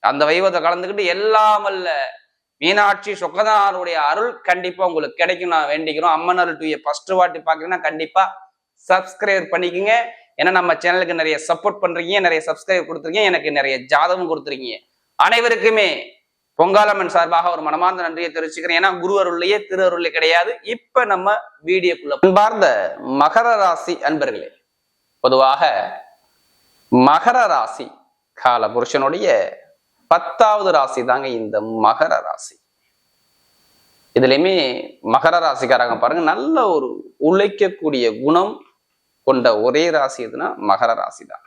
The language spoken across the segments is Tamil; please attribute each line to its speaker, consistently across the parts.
Speaker 1: அந்த வைபவத்தை கலந்துக்கிட்டு எல்லாம் அல்ல. மீனாட்சி சொக்கதாருடைய அருள் கண்டிப்பா உங்களுக்கு கிடைக்கும். நான் வேண்டிக்கிறோம். அம்மன் அருள் டூயை ஃபர்ஸ்ட் வாட்டி பாக்குறீங்கன்னா கண்டிப்பா சப்ஸ்கிரைப் பண்ணிக்கோங்க. ஏன்னா நம்ம சேனலுக்கு நிறைய சப்போர்ட் பண்றீங்க. நிறைய சப்ஸ்கிரைப் கொடுத்துருக்கீங்க. எனக்கு நிறைய ஜாதகம் கொடுத்துருக்கீங்க. அனைவருக்குமே பொங்காலம்மன் சார்பாக ஒரு மனமார்ந்த நன்றியை தெரிவிச்சுக்கிறேன். ஏன்னா குரு அருள்லையே திரு அருள்ல கிடையாது. இப்ப நம்ம வீடியோக்குள்ள அன்பார்ந்த மகர ராசி அன்பர்களே பொதுவாக மகர ராசி கால புருஷனுடைய பத்தாவது ராசி தாங்க இந்த மகர ராசி. இதுலையுமே மகர ராசிக்காரங்க பாருங்க நல்ல ஒரு உழைக்கக்கூடிய குணம் கொண்ட ஒரே ராசி எதுனா மகர ராசி தான்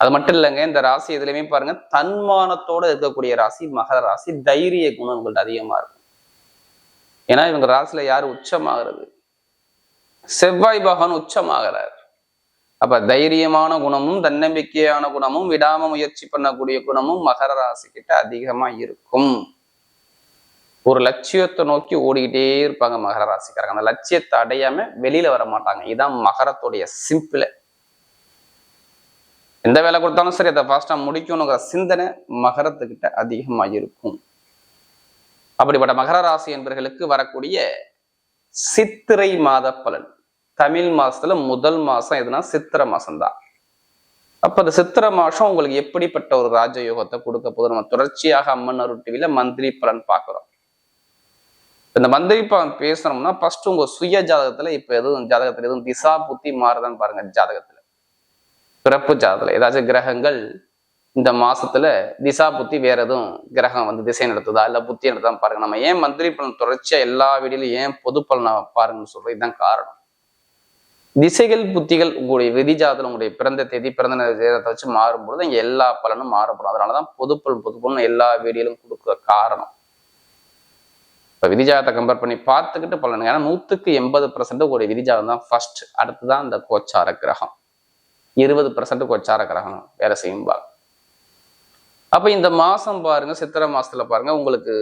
Speaker 1: அது மட்டும் இல்லைங்க இந்த ராசி எதுலையுமே பாருங்க தன்மானத்தோட இருக்கக்கூடிய ராசி மகர ராசி தைரிய குணம் உங்கள்ட்ட அதிகமா இருக்கும். ஏன்னா இவங்க ராசியில யாரு உச்சமாகிறது? செவ்வாய் பகவான் உச்சமாகிறார். அப்ப தைரியமான குணமும் தன்னம்பிக்கையான குணமும் விடாம முயற்சி பண்ணக்கூடிய குணமும் மகர ராசி கிட்ட அதிகமா இருக்கும். ஒரு லட்சியத்தை நோக்கி ஓடிக்கிட்டே இருப்பாங்க மகர ராசிக்காரங்க. அந்த லட்சியத்தை அடையாம வெளியில வர மாட்டாங்க. இதுதான் மகரத்துடைய சிம்பிள். எந்த வேலை கொடுத்தாலும் சரி அதை ஃபாஸ்டா முடிக்கணுங்கிற சிந்தனை மகரத்துக்கிட்ட அதிகமா இருக்கும். அப்படிப்பட்ட மகர ராசி என்பர்களுக்கு வரக்கூடிய சித்திரை மாத பலன். தமிழ் மாசத்துல முதல் மாசம் எதுனா சித்திரை மாசம் தான் அப்ப அந்த சித்திரை மாசம் உங்களுக்கு எப்படிப்பட்ட ஒரு ராஜயோகத்தை கொடுக்க போது நம்ம தொடர்ச்சியாக அம்மன் அருட்டிவில மந்திரி பலன் பாக்குறோம் இந்த மந்திரி பலன் பேசணும்னா ஃபர்ஸ்ட் உங்க சுய ஜாதகத்துல இப்ப எதுவும் ஜாதகத்துல எதுவும் திசா புத்தி மாறுதான்னு பாருங்க ஜாதகத்துல. பிறப்பு ஜாதகத்துல. ஏதாச்சும் கிரகங்கள் இந்த மாசத்துல திசா புத்தி வேற எதுவும் கிரகம் வந்து திசை நடத்துதா இல்ல புத்தி நடத்தா பாருங்க. நம்ம ஏன் மந்திரி பலன் தொடர்ச்சியா எல்லா வீடியிலும் ஏன் பொது பலனை பாருங்கன்னு சொல்றது இதுதான் காரணம். திசைகள் புத்திகள் உங்களுடைய விதி உங்களுடைய பிறந்த தேதி பிறந்த நேரத்தை வச்சு மாறும்பொழுது இங்கே எல்லா பலனும் மாறப்படும். அதனாலதான் தான் பொதுப்பல் பொது எல்லா வீடியோலும் கொடுக்க காரணம். இப்போ விதிஜாதத்தை கம்பேர் பண்ணி பார்த்துக்கிட்டு பலனுங்க ஏன்னா நூத்துக்கு எண்பது பர்சன்ட் உங்களுடைய விதிஜாதம் தான் ஃபர்ஸ்ட் அடுத்துதான் இந்த கோச்சார கிரகம். இருபது பர்சன்ட் கோச்சார கிரகம் வேலை செய்யும்பா அப்போ அப்ப இந்த மாசம் பாருங்க சித்திரை மாசத்துல பாருங்க உங்களுக்கு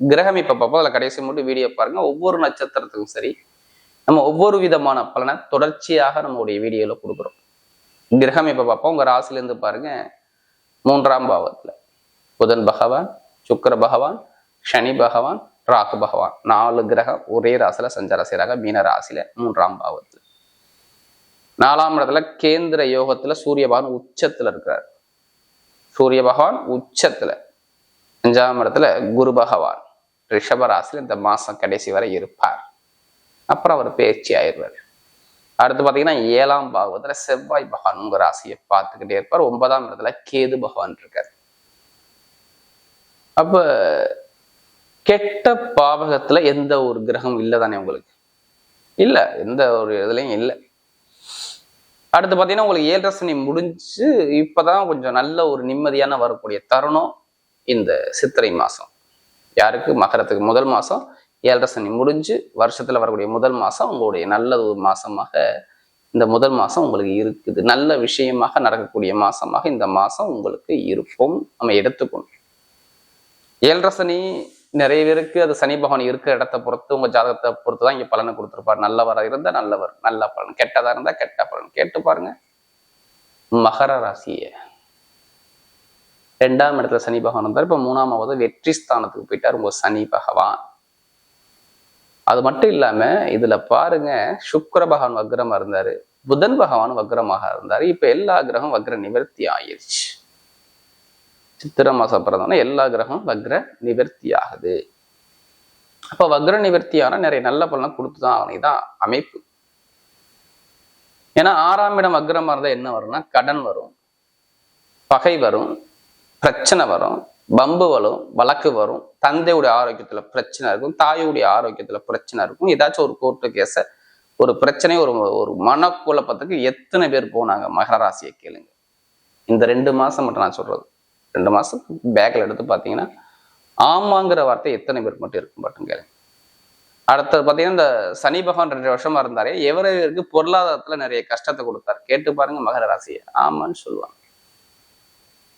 Speaker 1: கிரகம் இப்போ பார்ப்போம். அதுல கடைசி மட்டும் வீடியோ பாருங்க. ஒவ்வொரு நட்சத்திரத்துக்கும் சரி நம்ம ஒவ்வொரு விதமான பலனை தொடர்ச்சியாக நம்மளுடைய வீடியோல கொடுக்குறோம். கிரகம் இப்போ பார்ப்போம். உங்க ராசில இருந்து பாருங்க. மூன்றாம் பாவத்துல. புதன் பகவான் சுக்கர பகவான் சனி பகவான் ராகு பகவான். நாலு கிரகம் ஒரே ராசியில் சஞ்சார செய்கிறாங்க மீன ராசியில் மூன்றாம் பாவத்துல. நாலாம் இடத்துல கேந்திர யோகத்துல சூரிய பகவான் உச்சத்துல இருக்கிறார். சூரிய பகவான் உச்சத்துல. அஞ்சாம் இடத்துல குரு பகவான். ரிஷப இந்த மாசம் கடைசி வரை இருப்பார். அப்புறம் அவர் பேச்சு ஆயிடுவார். அடுத்து பார்த்தீங்கன்னா ஏழாம் பாகவத்துல செவ்வாய் பகவான் உங்க ராசியை பார்த்துக்கிட்டே இருப்பார். ஒன்பதாம் இடத்துல கேது பகவான் இருக்கார். அப்ப கெட்ட பாவகத்துல எந்த ஒரு கிரகம் இல்லை தானே உங்களுக்கு? இல்ல எந்த ஒரு இதுலயும் இல்லை. அடுத்து பார்த்தீங்கன்னா உங்களுக்கு ஏழரை சனி முடிஞ்சு இப்பதான் கொஞ்சம் நல்ல ஒரு நிம்மதியான வரக்கூடிய தருணம் இந்த சித்திரை மாசம். யாருக்கு? மகரத்துக்கு முதல் மாசம் ஏழரை சனி முடிஞ்சு வருஷத்துல வரக்கூடிய முதல் மாதம் உங்களுடைய நல்ல ஒரு மாசமாக இந்த முதல் மாதம் உங்களுக்கு இருக்குது. நல்ல விஷயமாக நடக்கக்கூடிய மாசமாக இந்த மாசம் உங்களுக்கு இருக்கும். நம்ம எடுத்துக்கணும். ஏழரை சனி நிறைய பேருக்கு அது சனி பகவான் இருக்கிற இடத்த பொறுத்து உங்க ஜாதகத்தை பொறுத்து தான் இங்கே பலனை கொடுத்துருப்பார். நல்லவராக இருந்தால் நல்லவர். நல்ல பலன். கெட்டதா இருந்தால் கெட்ட பலன். கேட்டு பாருங்க. மகர ராசியை. ரெண்டாம் இடத்துல சனி பகவான் இருந்தார் மூணாம் மூணாமாவது வெற்றி ஸ்தானத்துக்கு போயிட்டார். உங்கள் சனி பகவான். அது மட்டும் இல்லாம இதுல பாருங்க சுக்கர பகவான் வக்ரமாக இருந்தாரு புதன் பகவான் வக்ரமாக இருந்தார் இப்போ எல்லா கிரகம் வக்ர நிவர்த்தி ஆயிருச்சு. சித்திர மாசம் பிறந்தோன்னா எல்லா கிரகம் வக்ர நிவர்த்தி ஆகுது. அப்போ வக்ர நிவர்த்தியான நிறைய நல்ல பலனை கொடுத்துதான் ஆகணும் இதான் அமைப்பு. ஏன்னா ஆறாம் இடம் வக்ரமாக இருந்தால் என்ன வரும்னா கடன் வரும் பகை வரும் பிரச்சனை வரும் பம்பு வரும் வழக்கு வரும் தந்தையுடைய ஆரோக்கியத்துல பிரச்சனை இருக்கும் தாயுடைய ஆரோக்கியத்துல பிரச்சனை இருக்கும். ஏதாச்சும் ஒரு கோர்ட்டு கேஸை ஒரு பிரச்சனை ஒரு ஒரு மனக்குழப்பத்துக்கு எத்தனை பேர் போனாங்க? மகர ராசியை கேளுங்க. இந்த ரெண்டு மாசம் மட்டும் நான் சொல்றது. ரெண்டு மாசம் பேக்கில் எடுத்து பார்த்தீங்கன்னா ஆமாங்கிற வார்த்தை எத்தனை பேர் மட்டும் இருக்கும் மட்டும் கேளுங்க. அடுத்தது பார்த்தீங்கன்னா இந்த சனி பகவான் ரெண்டு வருஷமா இருந்தாரே எவரவருக்கு பொருளாதாரத்துல நிறைய கஷ்டத்தை கொடுத்தார். கேட்டு பாருங்க மகர ராசியை. ஆமான்னு சொல்லுவாங்க.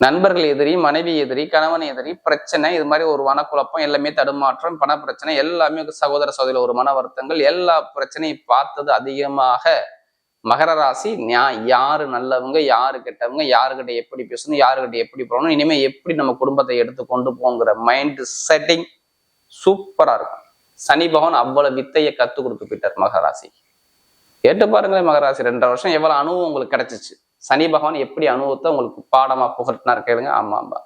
Speaker 1: நண்பர்கள் எதிரி மனைவி எதிரி கணவன் எதிரி பிரச்சனை இது மாதிரி ஒரு மனக்குழப்பம் எல்லாமே தடுமாற்றம் பண பிரச்சனை எல்லாமே சகோதர சகோதரில் ஒரு மன வருத்தங்கள் எல்லா பிரச்சனையும் பார்த்தது அதிகமாக மகர ராசி. யாரு நல்லவங்க யாரு கெட்டவங்க யாருக்கிட்ட எப்படி பேசணும் யாருக்கிட்ட எப்படி போகணும் இனிமே எப்படி நம்ம குடும்பத்தை எடுத்து கொண்டு போங்கிற மைண்ட் செட்டிங் சூப்பரா இருக்கும். சனி பகவான் அவ்வளவு வித்தையை கத்து கொடுத்து போயிட்டார் மகராசி கேட்டு பாருங்களேன் மகராசி ரெண்டரை வருஷம் எவ்வளவு அனுபவம் உங்களுக்கு கிடைச்சிச்சு. சனி பகவான் எப்படி அனுபவத்தை உங்களுக்கு பாடமா புகட்டினார் கேளுங்க. ஆமா ஆமா.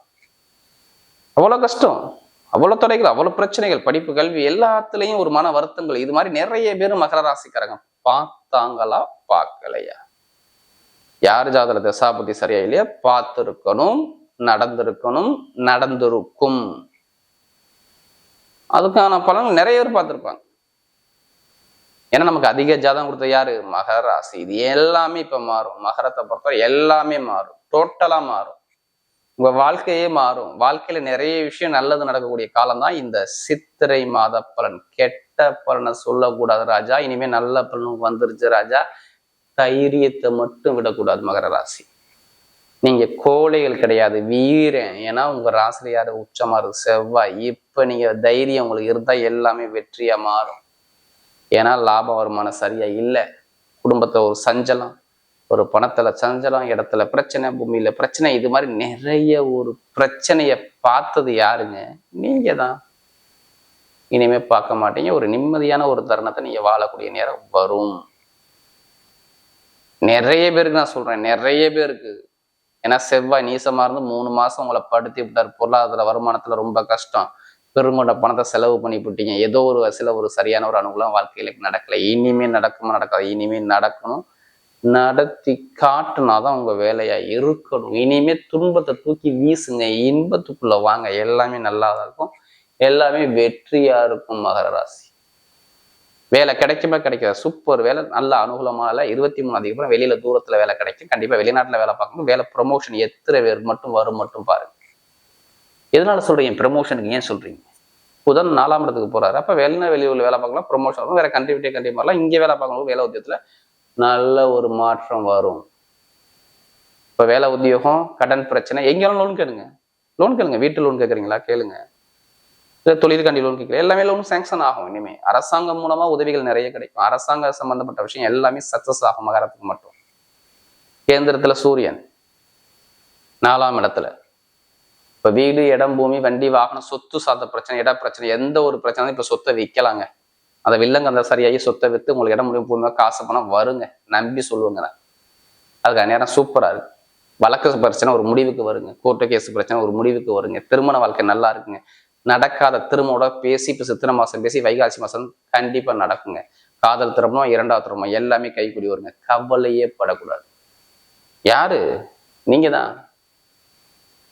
Speaker 1: அவ்வளவு கஷ்டம். அவ்வளவு தொலைகள் அவ்வளவு பிரச்சனைகள் படிப்பு கல்வி எல்லாத்துலயும் ஒரு மன வருத்தங்கள். இது மாதிரி நிறைய பேர் மகர ராசிக்காரங்க. பார்த்தாங்களா? பார்க்கலையா? யார் ஜாதக தசாபதி சரியா இல்லையா? பார்த்திருக்கணும் நடந்திருக்கணும் நடந்திருக்கும். அதுக்கான பலன் நிறைய பேர் பார்த்திருப்பாங்க. ஏன்னா நமக்கு அதிக ஜாதகம் கொடுத்த யாரு? மகர ராசி. இது எல்லாமே இப்ப மாறும். மகரத்தை பொறுத்தவரை எல்லாமே மாறும். டோட்டலா மாறும். உங்க வாழ்க்கையே மாறும். வாழ்க்கையில நிறைய விஷயம் நல்லது நடக்கக்கூடிய காலம் தான் இந்த சித்திரை மாத பலன். கெட்ட பலனை சொல்லக்கூடாது ராஜா. இனிமே நல்ல பலனும் வந்துருச்சு ராஜா. தைரியத்தை மட்டும் விடக்கூடாது மகர ராசி. நீங்க கோழைகள் கிடையாது. வீரன். ஏன்னா உங்க ராசில யாரு? உச்சமா இருக்கு செவ்வாய். இப்ப நீங்க தைரியம் உங்களுக்கு இருந்தா எல்லாமே வெற்றியா மாறும். ஏன்னா லாப வருமானம் சரியா இல்லை. குடும்பத்தை ஒரு சஞ்சலம் ஒரு பணத்துல சஞ்சலம் இடத்துல பிரச்சனை பூமியில பிரச்சனை இது மாதிரி நிறைய ஒரு பிரச்சனைய பார்த்தது யாருங்க? நீங்க தான் இனிமே பார்க்க மாட்டீங்க. ஒரு நிம்மதியான ஒரு தருணத்தை நீங்க வாழக்கூடிய நேரம் வரும். நிறைய பேருக்கு நான் சொல்றேன். நிறைய பேருக்கு. ஏன்னா செவ்வாய் நீசமா இருந்து மூணு மாசம் உங்களை படுத்தி விட்டார் பொருளாதார வருமானத்துல ரொம்ப கஷ்டம். பெருங்கொண்ட பணத்தை செலவு பண்ணி போட்டீங்க ஏதோ ஒரு சில ஒரு சரியான ஒரு அனுகூலம் வாழ்க்கையில நடக்கல. இனிமே நடக்குமா நடக்காது? இனிமே நடக்கணும். நடத்தி காட்டுனாதான் உங்க வேலையா இருக்கணும். இனிமே துன்பத்தை தூக்கி வீசுங்க. இன்பத்துக்குள்ள வாங்க. எல்லாமே நல்லா தான் இருக்கும். எல்லாமே வெற்றியா இருக்கும் மகர ராசி. வேலை கிடைக்குமா கிடைக்காது? சூப்பர் வேலை நல்ல அனுகூலமா இல்லை? இருபத்தி மூணு அதிகப்புறம் வெளியில தூரத்துல வேலை கிடைக்கும். கண்டிப்பா வெளிநாட்டுல வேலை பார்க்கணும். வேலை ப்ரொமோஷன் எத்தனை பேர் மட்டும் வரும் மட்டும் பாருங்க. எதனால சொல்றீங்க? ப்ரமோஷனுக்கு ஏன் சொல்றீங்க? புதன் நாலாம் இடத்துக்கு போறாரு. அப்ப வெளிநாடு வெளியூர்ல வேலை பார்க்கலாம் ப்ரொமோஷன் வரும் வேற கண்ட்ரி விட்டே கண்ட்ரி மாறலாம். இங்கே வேலை பார்க்கணும் வேலை உத்தியத்துல நல்ல ஒரு மாற்றம் வரும். இப்ப வேலை உத்தியோகம் கடன் பிரச்சனை எங்கேயாலும் லோன் கேளுங்க. லோன் கேளுங்க. வீட்டு லோன் கேட்குறீங்களா? கேளுங்க. இல்லை தொழிற்காண்டி லோன் கேட்கல எல்லாமே லோன் சேங்ஷன் ஆகும் இனிமே. அரசாங்கம் மூலமா உதவிகள் நிறைய கிடைக்கும். அரசாங்க சம்பந்தப்பட்ட விஷயம் எல்லாமே சக்சஸ் ஆகும் மகரத்துக்கு மட்டும். கேந்திரத்துல சூரியன் நாலாம் இடத்துல. இப்ப வீடு இடம் பூமி வண்டி வாகனம் சொத்து சார்ந்த பிரச்சனை இட பிரச்சனை எந்த ஒரு பிரச்சனை இப்ப சொத்தை விற்கலாங்க அந்த வில்லங்க அந்த சரியாகி சொத்தை வித்து உங்களுக்கு இடம் முடியும் பூமி காசு பணம் வருங்க. நம்பி சொல்லுவாங்க நான். அதுக்கு நேரம் சூப்பரா இருக்கு. வழக்கு பிரச்சனை ஒரு முடிவுக்கு வருங்க. கோர்ட்டு கேஸ் பிரச்சனை ஒரு முடிவுக்கு வருங்க. திருமண வாழ்க்கை நல்லா இருக்குங்க. நடக்காத திருமணோட பேசி இப்போ சித்திரை மாதம் பேசி வைகாசி மாதம் கண்டிப்பாக நடக்குங்க. காதல் திருமணம் இரண்டாவது திருமணம் எல்லாமே கைக்குடி வருங்க. கவலையே படக்கூடாது. யாரு? நீங்க தான்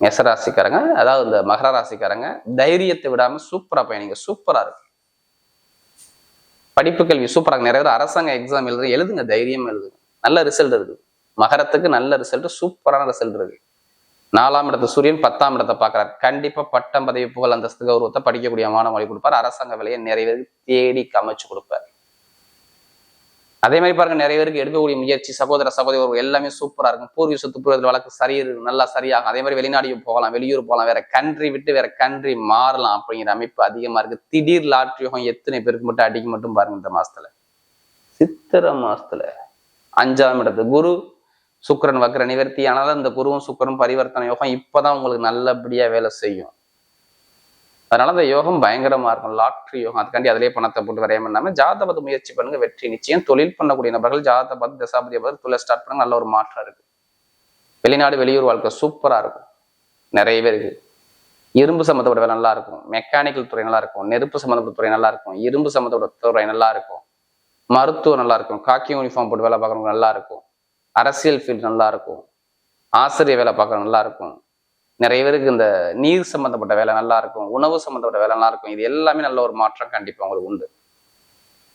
Speaker 1: மேசராசிக்காரங்க அதாவது இந்த மகர ராசிக்காரங்க தைரியத்தை விடாமல் சூப்பரா பயணிங்க சூப்பரா இருக்கு. படிப்பு கல்வி சூப்பராக நிறைய பேர் அரசாங்க எக்ஸாம் எழுது எழுதுங்க தைரியம் எழுதுங்க. நல்ல ரிசல்ட் இருக்கு மகரத்துக்கு நல்ல ரிசல்ட் சூப்பரான ரிசல்ட் இருக்கு நாலாம் இடத்து சூரியன் பத்தாம் இடத்தை பார்க்கறாரு. கண்டிப்பா பட்டம் பதவி புகழ் அந்தஸ்து கௌரவத்தை படிக்கக்கூடிய மாணவ மொழி கொடுப்பார். அரசாங்க வேலையை நிறைய தேடி கமைச்சு கொடுப்பார். அதே மாதிரி பாருங்க நிறைய பேருக்கு எடுக்கக்கூடிய முயற்சி சகோதர சகோதரி எல்லாமே சூப்பரா இருக்கும். பூர்வீக சொத்து பூர்வீக வழக்கு சரி நல்லா சரியாகும். அதே மாதிரி வெளிநாடு போகலாம் வெளியூர் போகலாம் வேற கண்ட்ரி விட்டு வேற கண்ட்ரி மாறலாம் அப்படிங்கிற அமைப்பு அதிகமா இருக்கு. திடீர் லாட்ரியோகம் எத்தனை பேருக்கு மட்டும் அடிக்க மட்டும் பாருங்க இந்த மாசத்துல. சித்திரை மாசத்துல அஞ்சாம் இடத்து குரு சுக்கரன் வக்கர நிவர்த்தி. ஆனாலும் இந்த குருவும் சுக்கரன் பரிவர்த்தனை யோகம் இப்பதான் உங்களுக்கு நல்லபடியா வேலை செய்யும். அதனால அந்த யோகம் பயங்கரமா இருக்கும். லாட்ரி யோகம். அதுக்காண்டி அதிலே பணத்தை போட்டு வரையாம இல்லாமல் ஜாதபத்து முயற்சி பண்ணுங்க வெற்றி நிச்சயம். தொழில் பண்ணக்கூடிய நபர்கள் ஜாதகத்தை பார்த்து தசாபதியை பார்த்து தொழில் ஸ்டார்ட் பண்ணுங்க நல்ல ஒரு மாற்றம் இருக்கு. வெளிநாடு வெளியூர் வாழ்க்கை சூப்பரா இருக்கும். நிறைய பேருக்கு இரும்பு சம்மந்தப்பட்ட வேலை நல்லா இருக்கும். மெக்கானிக்கல் துறை நல்லா இருக்கும். நெருப்பு சம்மந்தப்பட்ட துறை நல்லா இருக்கும். இரும்பு சம்மந்தப்பட்ட துறை நல்லா இருக்கும். மருத்துவம் நல்லா இருக்கும். காக்கி யூனிஃபார்ம் போட்டு வேலை பார்க்குறவங்க நல்லா இருக்கும். அரசியல் ஃபீல்டு நல்லா இருக்கும். ஆசிரியர் வேலை பார்க்குறவங்க நல்லா இருக்கும். நிறைய பேருக்கு இந்த நீர் சம்மந்தப்பட்ட வேலை நல்லா இருக்கும் உணவு சம்மந்தப்பட்ட வேலை நல்லா இருக்கும் இது எல்லாமே நல்ல ஒரு மாற்றம் கண்டிப்பாக உங்களுக்கு உண்டு.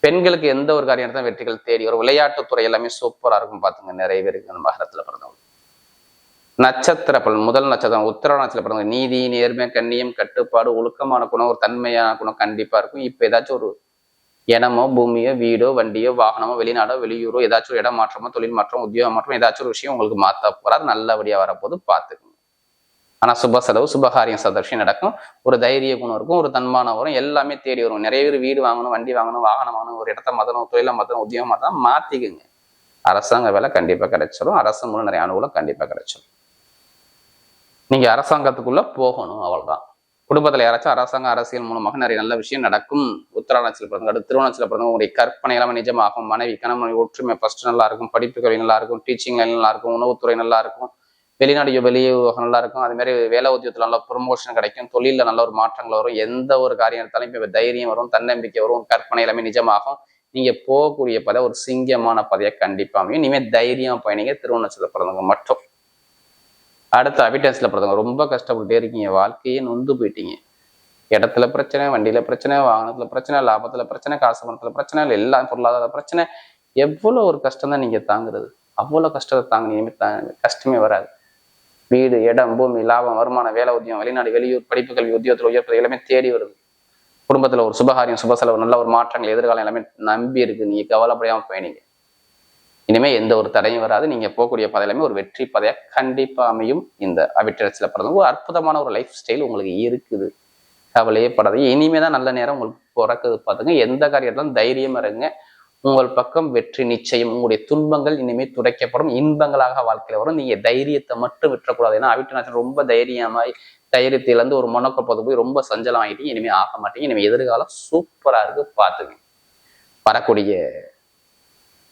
Speaker 1: பெண்களுக்கு எந்த ஒரு காரியம் தான் வெற்றிகள் தேடி ஒரு விளையாட்டுத்துறை எல்லாமே சூப்பராக இருக்கும் பார்த்துங்க நிறைய பேருக்கு இந்த மகரத்தில் பிறந்தவங்க. நட்சத்திர பலன் முதல் நட்சத்திரம் உத்தர நட்சத்திரம் பிறந்தவங்க. நீதி நேர்மை கண்ணியம் கட்டுப்பாடு ஒழுக்கமான குணம் ஒரு தன்மையான குணம் கண்டிப்பாக இருக்கும். இப்போ ஏதாச்சும் ஒரு இடமோ பூமியோ வீடோ வண்டியோ வாகனமோ வெளிநாடோ வெளியூரோ ஏதாச்சும் ஒரு இடம் மாற்றமோ தொழில் மாற்றம் உத்தியோக மாற்றம் ஏதாச்சும் ஒரு விஷயம் உங்களுக்கு மாற்ற போறாரு நல்லபடியாக வரப்போது பார்த்துக்கோங்க ஆனா சுப செலவு சுபகாரியம் சதர்ஷி நடக்கும். ஒரு தைரிய குணம் இருக்கும் ஒரு தன்மானம் வரும் எல்லாமே தேடி வரும். நிறைய பேர் வீடு வாங்கணும் வண்டி வாங்கணும் வாகனம் வாங்கணும் ஒரு இடத்த மாத்தணும் தொழில மாத்தணும் உத்தியோகம் மதம் மாத்திக்குங்க. அரசாங்க வேலை கண்டிப்பா கிடைச்சிடும் அரசு மூலம் நிறைய அனுகூலம் கண்டிப்பா கிடைச்சிடும் நீங்க அரசாங்கத்துக்குள்ள போகணும் அவ்வளவுதான். குடும்பத்தில் யாராச்சும் அரசாங்க அரசியல் மூலமாக நிறைய நல்ல விஷயம் நடக்கும். உத்தராட்சியில் பிறந்தவங்க அடுத்து திருவண்ணாச்சல பிறந்தவங்க உங்களுடைய கற்பனை எல்லாமே நிஜமாகும். மனைவி கணவன் ஒற்றுமை ஃபர்ஸ்ட் நல்லா இருக்கும். படிப்பு கல்வி நல்லா இருக்கும். டீச்சிங் லைன் நல்லா இருக்கும். உணவுத்துறை நல்லா இருக்கும். வெளிநாடு வெளியே நல்லா இருக்கும். அது மாதிரி வேலை உத்தியோகத்தில் நல்ல ப்ரொமோஷன் கிடைக்கும். தொழிலில் நல்ல ஒரு மாற்றங்கள் வரும். எந்த ஒரு காரியம் எடுத்தாலும் இப்போ தைரியம் வரும் தன்னம்பிக்கை வரும் கற்பனை எல்லாமே நிஜமாகும். நீங்க போகக்கூடிய பதை ஒரு சிங்கமான பதையை கண்டிப்பா அமையும். இனிமே தைரியம் பயணிங்க. திருவண்ணாச்சியில் பிறந்தவங்க மட்டும். அடுத்து அபிட்டன்ஸ்ல பிறந்தவங்க. ரொம்ப கஷ்டப்பட்டுட்டே இருக்கீங்க. வாழ்க்கையே நொந்து போயிட்டீங்க. இடத்துல பிரச்சனை வண்டியில பிரச்சனை வாகனத்துல பிரச்சனை லாபத்துல பிரச்சனை காசு பணத்துல பிரச்சனை எல்லா பொருளாதார பிரச்சனை. எவ்வளவு ஒரு கஷ்டம் தான் நீங்க தாங்குறது. அவ்வளவு கஷ்டத்தை தாங்க இனிமேல் தாங்க கஷ்டமே வராது. வீடு இடம் பூமி லாபம் வருமானம் வேலை உத்தியம் வெளிநாடு வெளியூர் படிப்பு கல்வி உத்தியோகத்தில் உயர்றது எல்லாமே தேடி வருது. குடும்பத்துல ஒரு சுபகாரியம் சுப செலவு நல்ல ஒரு மாற்றங்கள் எதிர்காலம் எல்லாமே நம்பி இருக்கு. நீங்க கவலைப்படையாமல் பயணிங்க. இனிமே எந்த ஒரு தடையும் வராது. நீங்க போகக்கூடிய பதையிலுமே ஒரு வெற்றி பதையா கண்டிப்பா அமையும். இந்த அவிட்டரசில் பிறந்தவங்க ஒரு அற்புதமான ஒரு லைஃப் ஸ்டைல் உங்களுக்கு இருக்குது. கவலையே படாது இனிமே தான் நல்ல நேரம் உங்களுக்கு பிறக்குது. பார்த்துங்க. எந்த காரியத்திலும் தைரியம் இருங்க. உங்கள் பக்கம் வெற்றி நிச்சயம் உங்களுடைய துன்பங்கள் இனிமேல் துடைக்கப்படும் இன்பங்களாக வாழ்க்கையில வரும். நீங்க தைரியத்தை மட்டும் விட்டுறக்கூடாது. ஏன்னா அவிட்டு ரொம்ப தைரியமாய் தைரியத்திலேருந்து ஒரு முனக்கப்போது போய் ரொம்ப சஞ்சலம் ஆகிட்டீங்க. இனிமே ஆக மாட்டீங்க. இனிமேல் எதிர்காலம் சூப்பரா இருக்கு. பார்த்துங்க. வரக்கூடிய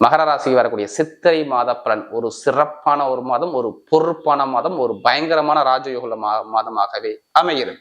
Speaker 1: மகர ராசிக்கு வரக்கூடிய சித்திரை மாத பலன் ஒரு சிறப்பான ஒரு மாதம் ஒரு பொறுப்பான மாதம் ஒரு பயங்கரமான ராஜயோக மா மாதமாகவே அமைகிறது.